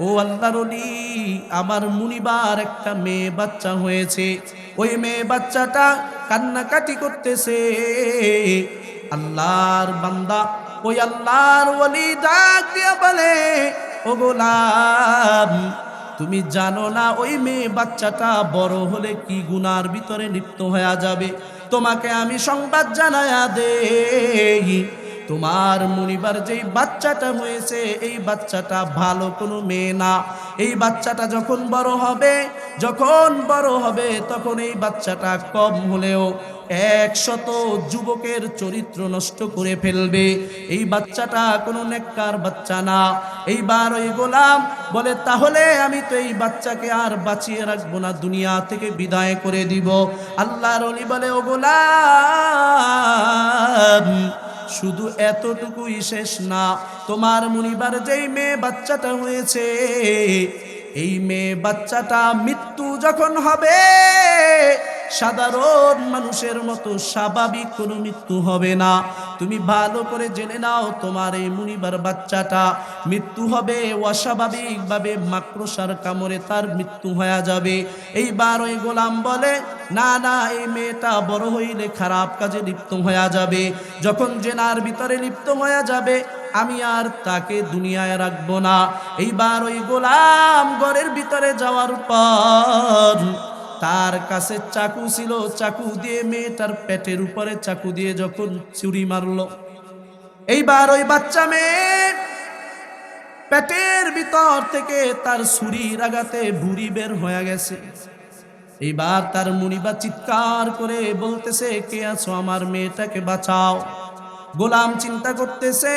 ও আল্লাহর আমার মুনিবার একটা মেয়ে বাচ্চা হয়েছে। ওই মেয়ে বাচ্চাটা কান্নাকাটি করতেছে। আল্লাহর বান্দা, ওই আল্লাহর ওলি ডাক দিয়া বলে, ও গোলাম, তুমি জানো না ওই মেয়ে বাচ্চাটা বড় হলে কি গুনার ভিতরে লিপ্ত হয়ে যাবে? তোমাকে আমি সংবাদ জানায়া দেই। তোমার মনিবার যেই বাচ্চাটা হয়েছে, এই বাচ্চাটা ভালো কোনো মেয়ে না। এই বাচ্চাটা যখন বড় হবে, যখন বড় হবে, তখন এই বাচ্চাটা কম হলেও একশত যুবকের চরিত্র নষ্ট করে ফেলবে। এই বাচ্চাটা কোনো নেককার বাচ্চা না। এইবার ওই গোলাম বলে, তাহলে আমি তো এই বাচ্চাকে আর বাঁচিয়ে রাখব না, দুনিয়া থেকে বিদায় করে দিব। আল্লাহর অলি বলে, ও গোলাম শুধু এতটুকুই শেষ না, তোমার মুনিবার যেই মেয়ে বাচ্চাটা হয়েছে, এই মেয়ে বাচ্চাটা মৃত্যু যখন হবে সাধারণ মানুষের মতো স্বাভাবিক কোনো মৃত্যু হবে না। তুমি ভালো করে জেনে নাও তোমার এই মুনিবার বাচ্চাটা মৃত্যু হবে অস্বাভাবিকভাবে মাকড়সার কামড়ে তার মৃত্যু হয়ে যাবে। এইবার ওই গোলাম বলে, না না, এই মেয়েটা বড় হইলে খারাপ কাজে লিপ্ত হয়ে যাবে। যখন জেনার ভিতরে লিপ্ত হয়ে যাবে, আমি আর তাকে দুনিয়ায় রাখব না। এইবার ওই গোলাম ঘরের ভিতরে যাওয়ার পর তার কাছে চাকু ছিল, চাকু দিয়ে মেয়েটার পেটের উপরে চাকু দিয়ে যখন চুরি মারলো। এইবার ওই বাচ্চা মেয়ে পেটের ভিতর থেকে তার ছুরির আঘাতে ভুড়ি বের হয়ে গেছে। এইবার তার মুনিবা চিৎকার করে বলতেছে, কে আছো আমার মেয়েটাকে বাঁচাও। গোলাম চিন্তা করতেছে,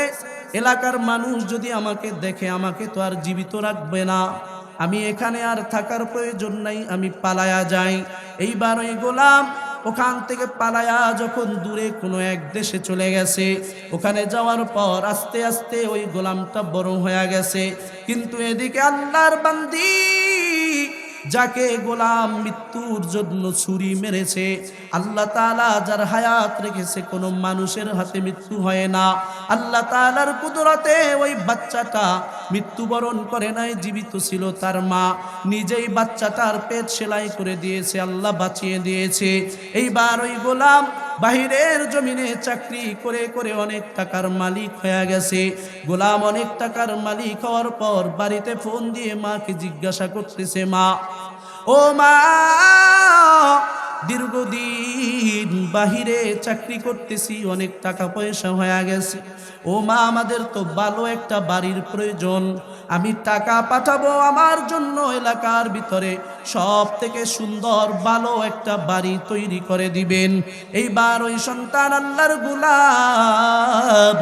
এলাকার মানুষ যদি আমাকে দেখে, আমাকে তো আর জীবিত রাখবে না। আমি এখানে আর থাকার প্রয়োজন নাই, আমি পালায়া যাই। এইবার ওই গোলাম ওখান থেকে পালায়া যখন দূরে কোনো এক দেশে চলে গেছে, ওখানে যাওয়ার পর আস্তে আস্তে ওই গোলামটা বড় হয়ে গেছে। কিন্তু এদিকে আল্লাহর বান্দি যাকে গোলাম মৃত্যুর জন্য ছুরি মেরেছে, আল্লাহ তালা যার হায়াত রেখেছে, কোনো মানুষের হাতে মৃত্যু হয় না। আল্লাহ তালার কুদরতে ওই বাচ্চাটা মৃত্যুবরণ করে নাই, জীবিত ছিল তার মা। নিজেই বাচ্চাটার পেট সেলাই করে দিয়েছে, আল্লাহ বাঁচিয়ে দিয়েছে। এইবার ওই গোলাম বাহিরের জমিনে চাকরি করে করে অনেক টাকার মালিক হয়ে গেছে। গোলাম অনেক টাকার মালিক হওয়ার পর বাড়িতে ফোন দিয়ে মাকে জিজ্ঞাসা করতেছে, মা, ও মা দীর্ঘদিন বাহিরে চাকরি করতেছি, অনেক টাকা পয়সা হয়ে গেছে। ও মা, আমাদের তো ভালো একটা বাড়ির প্রয়োজন। আমি টাকা পাঠাবো আমার জন্য এলাকার ভিতরে। সব থেকে সুন্দর ভালো একটা বাড়ি তৈরি করে দিবেন। এইবার ওই সন্তান আল্লাহর গুলাম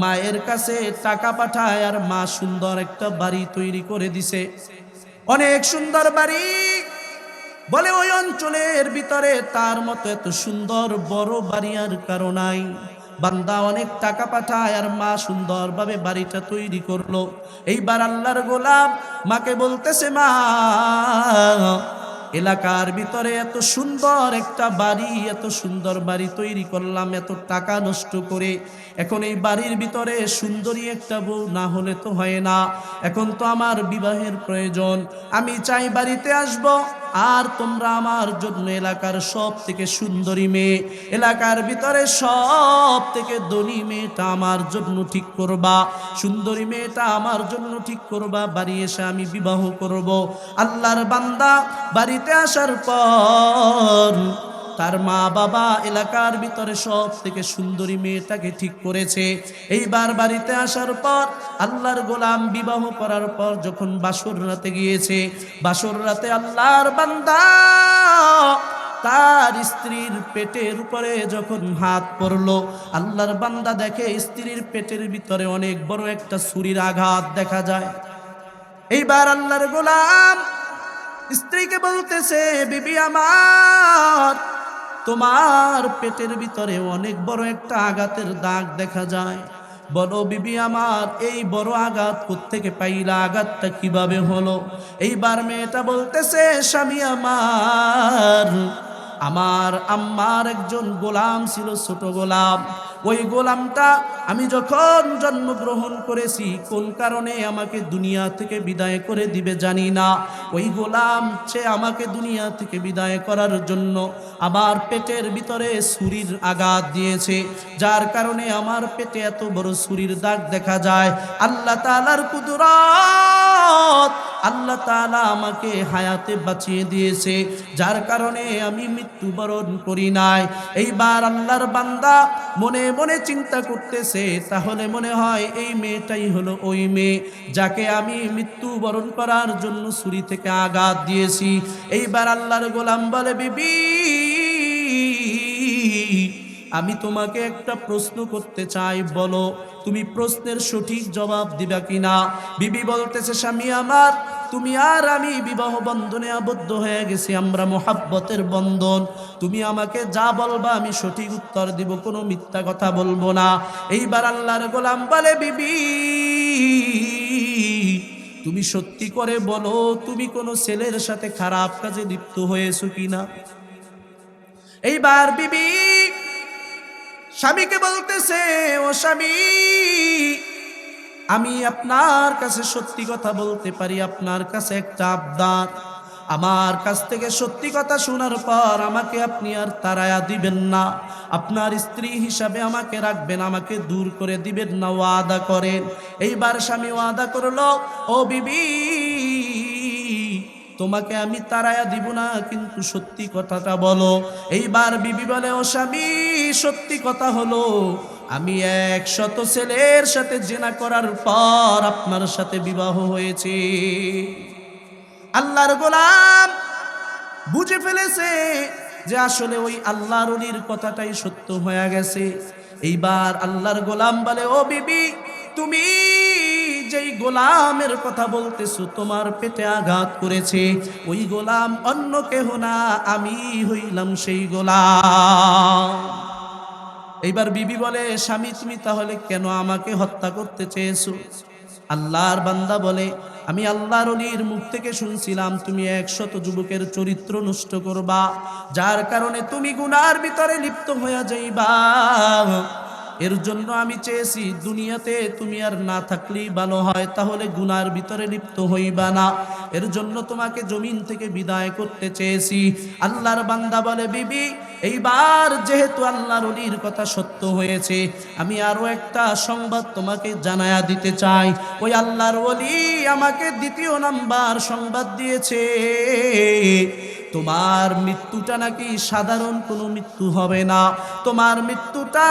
মায়ের কাছে টাকা পাঠায় আর মা সুন্দর একটা বাড়ি তৈরি করে দিছে। অনেক সুন্দর বাড়ি। বলে, ওই অঞ্চলের ভিতরে তার মতো এত সুন্দর বড় বাড়ি আর কারও নাই। বান্দা অনেক টাকা পাঠায় আর মা সুন্দরভাবে বাড়িটা তৈরি করল। এইবার আল্লাহর গোলাম মাকে বলতেছে, মা, এলাকার ভিতরে এত সুন্দর একটা বাড়ি, এত সুন্দর বাড়ি তৈরি করলাম, এত টাকা নষ্ট করে। এখন এই বাড়ির ভিতরে সুন্দরী একটা বউ না হলে তো হয় না। এখন তো আমার বিবাহের প্রয়োজন। আমি চাই বাড়িতে আসব। আর তোমরা আমার জন্য এলাকার সব থেকে সুন্দরী মেয়ে, এলাকার ভিতরে সব থেকে ধনী মেয়েটা আমার জন্য ঠিক করবা, সুন্দরী মেয়েটা আমার জন্য ঠিক করবা, বাড়ি এসে আমি বিবাহ করব। আল্লাহর বান্দা বাড়িতে আসার পর তার মা বাবা এলাকার ভিতরে সব থেকে সুন্দরী মেয়েটাকে ঠিক করেছে। এইবার বাড়িতে আসার পর আল্লাহর গোলাম বিবাহ করার পর যখন বাসর রাতে গিয়েছে, বাসর রাতে আল্লাহর বান্দা তার স্ত্রীর পেটের উপরে যখন হাত পড়ল, আল্লাহর বান্দা দেখে স্ত্রীর পেটের ভিতরে অনেক বড় একটা ছুরির আঘাত দেখা যায়। এইবার আল্লাহর গোলাম স্ত্রীকে বলতেছে, বিবি আমার তোমার পেটের ভিতরে অনেক বড় একটা আঘাতের দাগ দেখা যায়। বলো, বিবি আমার, এই বড় আঘাত থেকে পাইলা? আঘাতটা কীভাবে হলো? এইবার মেয়েটা বলতেছে, স্বামী আমার আমার আম্মার একজন গোলাম ছিল, ছোট গোলাম। ওই গোলামটা আমি যখন জন্মগ্রহণ করেছি, কোন কারণে আমাকে দুনিয়া থেকে বিদায় করে দিবে জানি না। ওই গোলাম, সে আমাকে দুনিয়া থেকে বিদায় করার জন্য আবার পেটের ভিতরে ছুরির আঘাত দিয়েছে, যার কারণে আমার পেটে এত বড় ছুরির দাগ দেখা যায়। আল্লাহ তালার কুদরত, আল্লাহ তাআলা আমাকে হায়াতে বাঁচিয়ে দিয়েছে, যার কারণে আমি মৃত্যুবরণ করি নাই। এইবার আল্লাহর বান্দা মনে মনে চিন্তা করতেছে তাহলে মনে হয় এই মেয়েটাই হলো ওই মেয়ে যাকে আমি মৃত্যুবরণ করার জন্য ছুরি থেকে আঘাত দিয়েছি। এইবার আল্লাহর গোলাম বলে, বিবি, আমি তোমাকে একটা প্রশ্ন করতে চাই, বলো, তুমি প্রশ্নের সঠিক জবাব দিবা কিনা? বিবি বলতেছে, স্বামী আমার তুমি আর আমি বিবাহ বন্ধনে আবদ্ধ হয়ে গেছি, আমরা মোহাব্বতের বন্ধন। তুমি আমাকে যা বলবা, আমি সঠিক উত্তর দিব, কোনো মিথ্যা কথা বলব না। এইবার আল্লাহর গোলাম বলে, বিবি, তুমি সত্যি করে বলো, তুমি কোনো ছেলের সাথে খারাপ কাজে লিপ্ত হয়েছো কিনা? এইবার বিবি স্বামীকে বলতেছে, ও স্বামী আমি আপনার কাছে সত্যি কথা বলতে পারি, আপনার কাছে একটা আবদার। আমার কাছ থেকে সত্যি কথা শোনার পর আমাকে আপনি আর তারায়া দিবেন না। আপনার স্ত্রী হিসাবে আমাকে রাখবেন, আমাকে দূর করে দিবেন না, ওয়াদা করেন। এইবার স্বামী ওয়াদা করল, ও বিবি, তোমাকে আমি তারায়া দিব না, কিন্তু সত্যি কথাটা বলো। এইবার বিবি বলে, ও স্বামী, সত্যি কথা হলো আমি এক শত ছেলের সাথে জেনা করার পর আপনার সাথে বিবাহ হয়েছে। আল্লাহর গোলাম বুঝে ফেলেছে যে আসলে ওই আল্লাহর অলির কথাটাই সত্য হয়ে গেছে। এইবার আল্লাহর গোলাম বলে, ও বিবি, তুমি যেই গোলামের কথা বলতেছো, তোমার পেটে আঘাত করেছে। ওই গোলাম অন্য কেহ না, আমি হইলাম সেই গোলাম। এইবার বিবি বলে, স্বামী, তুমি তাহলে কেন আমাকে হত্যা করতে চেয়েছো? আল্লাহর বান্দা বলে, আমি আল্লাহর অলির মুখ থেকে শুনছিলাম, তুমি একশত যুবকের চরিত্র নষ্ট করবা, যার কারণে তুমি গুনার ভিতরে লিপ্ত হয়ে যাইবা। এর জন্য আমি চেয়েছি, দুনিয়াতে তুমি আর না থাকলেই ভালো হয়, তাহলে গুনার ভিতরে লিপ্ত হইবা না। এর জন্য তোমাকে জমিন থেকে বিদায় করতে চেয়েছি। আল্লাহর বান্দা বলে, বিবি, এইবার যেহেতু আল্লাহর অলির কথা সত্য হয়েছে, আমি আরও একটা সংবাদ তোমাকে জানায়া দিতে চাই। ওই আল্লাহর অলি আমাকে দ্বিতীয় নাম্বার সংবাদ দিয়েছে। তোমার মৃত্যুটা নাকি সাধারণ কোনো মৃত্যু হবে না। তোমার মৃত্যুটা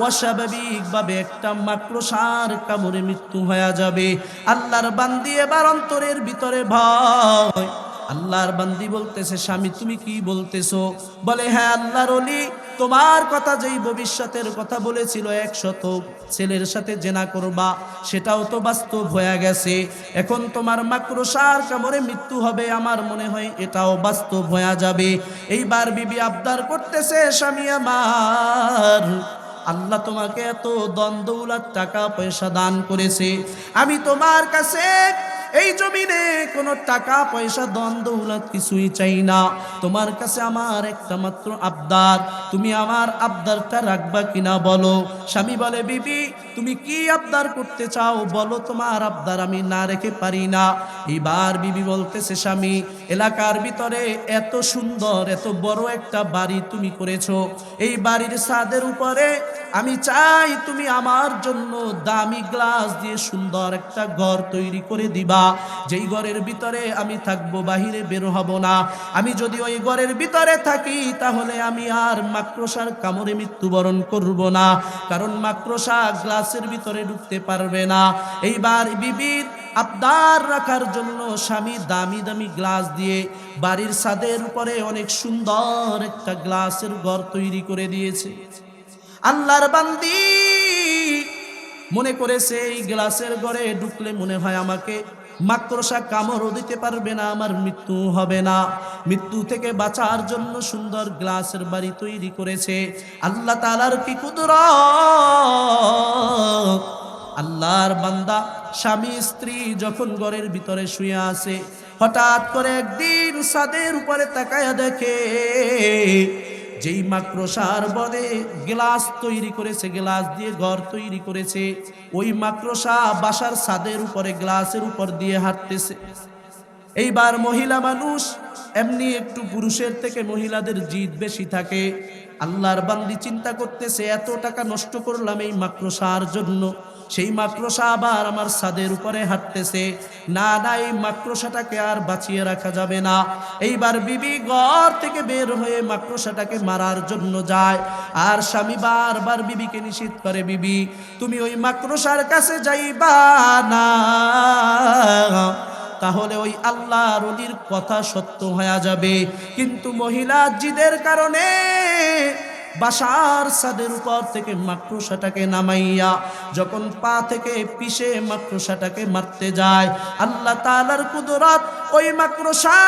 অস্বাভাবিকভাবে একটা মাক্রসার কামড়ে মৃত্যু হয়ে যাবে। আল্লাহর বান্দি এবার অন্তরের ভিতরে ভয়। আল্লাহর বান্দি বলতেছে, স্বামী, তুমি কি বলতেছো? বলে হ্যাঁ আল্লাহর অলি তোমার কথা যেই ভবিষ্যতের কথা বলেছিল, একশত ছেলের সাথে জেনা করবা, সেটাও তো বাস্তব হয়ে গেছে। এখন তোমার মাকড়সার কামড়ে মৃত্যু হবে, আমার মনে হয় এটাও বাস্তব হয়ে যাবে। এইবার বিবি আবদার করতেছে, স্বামী আমার, আল্লাহ তোমাকে এত দ্বন্দ্বউলার টাকা পয়সা দান করেছে। আমি তোমার কাছে এই জমিনে কোনো টাকা, পয়সা দ্বন্দ্ব উলাত কিছুই চাই না। তোমার কাছে আমার একটা মাত্র আবদার। তুমি আমার আবদারটা রাখবা কিনা বলো। স্বামী বলে, বিবি, তুমি কি আবদার করতে চাও বলো? তোমার আবদার আমি না রেখে পারি না। এইবার বিবি বলতেছে, স্বামী, এলাকার ভিতরে এত সুন্দর, এত বড় একটা বাড়ি তুমি করেছ। এই বাড়ির ছাদের উপরে আমি চাই তুমি আমার জন্য দামি গ্লাস দিয়ে সুন্দর একটা ঘর তৈরি করে দিবা। যেই ঘরের ভিতরে আমি থাকব, বাহিরে বের হব না। আমি যদি ওই ঘরের ভিতরে থাকি, তাহলে আমি আর মাক্রসার কামড়ে মৃত্যুবরণ করব না। কারণ মাক্রসা গ্লাসের ভিতরে ঢুকতে পারবে না। এইবার বিবির আবদার রাখার জন্য স্বামী দামি দামি গ্লাস দিয়ে বাড়ির ছাদের উপরে অনেক সুন্দর একটা গ্লাসের ঘর তৈরি করে দিয়েছে। আল্লাহর বান্দি মনে করেছে, এই গ্লাসের ঘরে ঢুকলে মনে হয় আমাকে মাকড়সা কামড়ও দিতে পারবে না, আমার মৃত্যু হবে না। মৃত্যু থেকে বাঁচার জন্য সুন্দর গ্লাসের বাড়ি তৈরি করেছে। আল্লাহ তালার কি কুদর আল্লাহর বান্দা স্বামী স্ত্রী যখন ঘরের ভিতরে শুয়ে আছে, হঠাৎ করে একদিন সাদের উপরে তাকায়া দেখে যেই মাকড়সার বলে গ্লাস তৈরি করেছে, গ্লাস দিয়ে ঘর তৈরি করেছে, ওই মাকড়সা বাসার ছাদের উপরে, গ্লাসের উপর দিয়ে হাঁটতেছে। এইবার মহিলা মানুষ, এমনি একটু পুরুষের থেকে মহিলাদের জিদ বেশি থাকে। আল্লাহর বান্দি চিন্তা করতেছে, এত টাকা নষ্ট করলাম এই মাকড়সার জন্য। সেই মাকড়সা আবার আমার ছাদের উপরে হাঁটতেছে। না না এই মাকড়সাটাকে আর বাঁচিয়ে রাখা যাবে না। এইবার বিবি ঘর থেকে বের হয়ে মাকড়সাটাকে মারার জন্য যায়। আর স্বামী বারবার বিবিকে নিষেধ করে, বিবি, তুমি ওই মাকড়সার কাছে যাইবা না। তাহলে ওই আল্লাহর অলির কথা সত্য হয়ে যাবে। কিন্তু মহিলা জিদের কারণে বাসার সাদের উপর থেকে মাকড়সাটাকে নামাইয়া যখন পা থেকে পিষে মাকড়সাটাকে মারতে যায়, আল্লাহ তালার কুদরত ওই মাকড়সা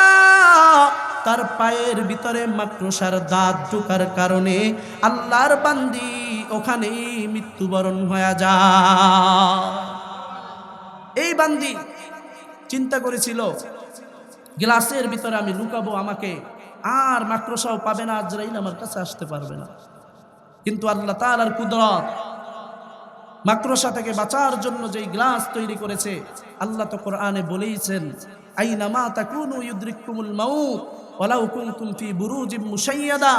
তার পায়ের ভিতরে মাকড়সার দাঁত ঢোকার কারণে আল্লাহর বান্দি ওখানেই মৃত্যুবরণ হয়ে যায়। এই বান্দি চিন্তা করেছিল, গ্লাসের ভিতরে আমি লুকাবো আমাকে। আর মাকড়সাও পাবে না আজরাইল আমার কাছে আসতে পারবে না। কিন্তু আল্লাহ তালার কুদরত, মাকড়সা থেকে বাঁচার জন্য যেই গ্লাস তৈরি করেছে, আল্লাহ তো কোরআনে বলেইছেন আইনামা তাকুনু ইউদ্রিকুমুল মাউত, ওয়ালাউ কুনতুম ফি বুরুজিম মুশাইয়াদা।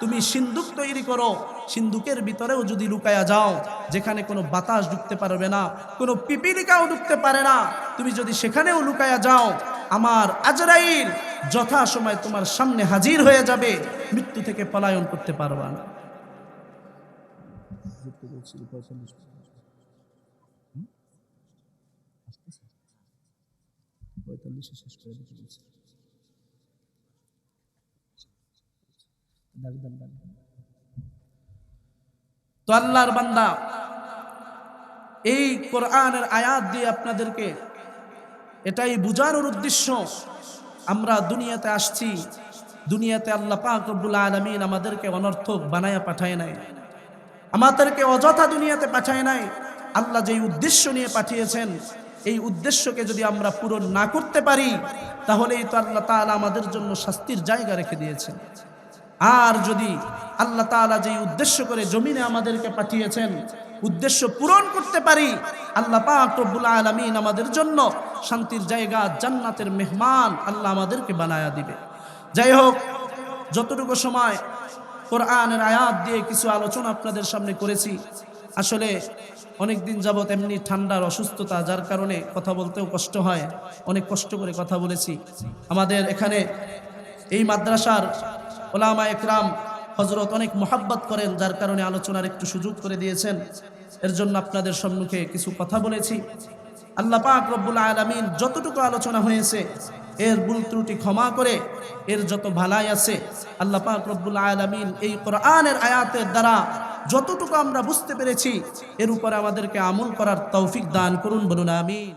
তুমি সিন্দুক তৈরি করো, সিন্দুকের ভিতরেও যদি লুকায়া যাও, যেখানে কোনো বাতাস ঢুকতে পারবে না, কোনো পিপিলিকাও ঢুকতে পারে না, তুমি যদি সেখানেও লুকায়া যাও, আমার আজরাইল যথা সময় তোমার সামনে হাজির হয়ে যাবে, মৃত্যু থেকে পলায়ন করতে পারবা না। তো আল্লাহর বান্দা, এই কোরআনের আয়াত দিয়ে আপনাদেরকে এটাই বুঝানোর উদ্দেশ্য আমরা দুনিয়াতে আসছি, দুনিয়াতে আল্লাহ পাক রব্বুল আলমিন আমাদেরকে অনর্থক বানায়া পাঠায় নাই। আমাদেরকে অযথা দুনিয়াতে পাঠায় নাই। আল্লাহ যেই উদ্দেশ্য নিয়ে পাঠিয়েছেন, এই উদ্দেশ্যকে যদি আমরা পূরণ না করতে পারি, তাহলেই তো আল্লাহ তাআলা আমাদের জন্য শাস্তির জায়গা রেখে দিয়েছেন। আর যদি আল্লাহ তাআলা যেই উদ্দেশ্য করে জমিনে আমাদেরকে পাঠিয়েছেন, উদ্দেশ্য পূরণ করতে পারি, আল্লাহ পাক রব্বুল আলামিন আমাদের জন্য শান্তির জায়গা, জান্নাতের মেহমান আল্লাহ আমাদেরকে বানায়া দিবে। যাই হোক যতটুকু সময় কোরআনের আয়াত দিয়ে কিছু আলোচনা আপনাদের সামনে করেছি, আসলে অনেক দিন যাবৎ এমনি ঠান্ডার অসুস্থতা, যার কারণে কথা বলতেও কষ্ট হয়, অনেক কষ্ট করে কথা বলেছি। আমাদের এখানে এই মাদ্রাসার ওলামা একরাম হজরত অনেক মোহাব্বত করেন, যার কারণে আলোচনার একটু সুযোগ করে দিয়েছেন। এর জন্য আপনাদের সম্মুখে কিছু কথা বলেছি। আল্লাহ পাক রব্বুল আলমিন যতটুকু আলোচনা হয়েছে, এর ভুল ত্রুটি ক্ষমা করে, এর যত ভালাই আছে, আল্লাহ পাক রব্বুল আলমিন এই কোরআনের আয়াতের দ্বারা যতটুকু আমরা বুঝতে পেরেছি, এর উপরে আমাদেরকে আমল করার তৌফিক দান করুন, বলুন, আমিন।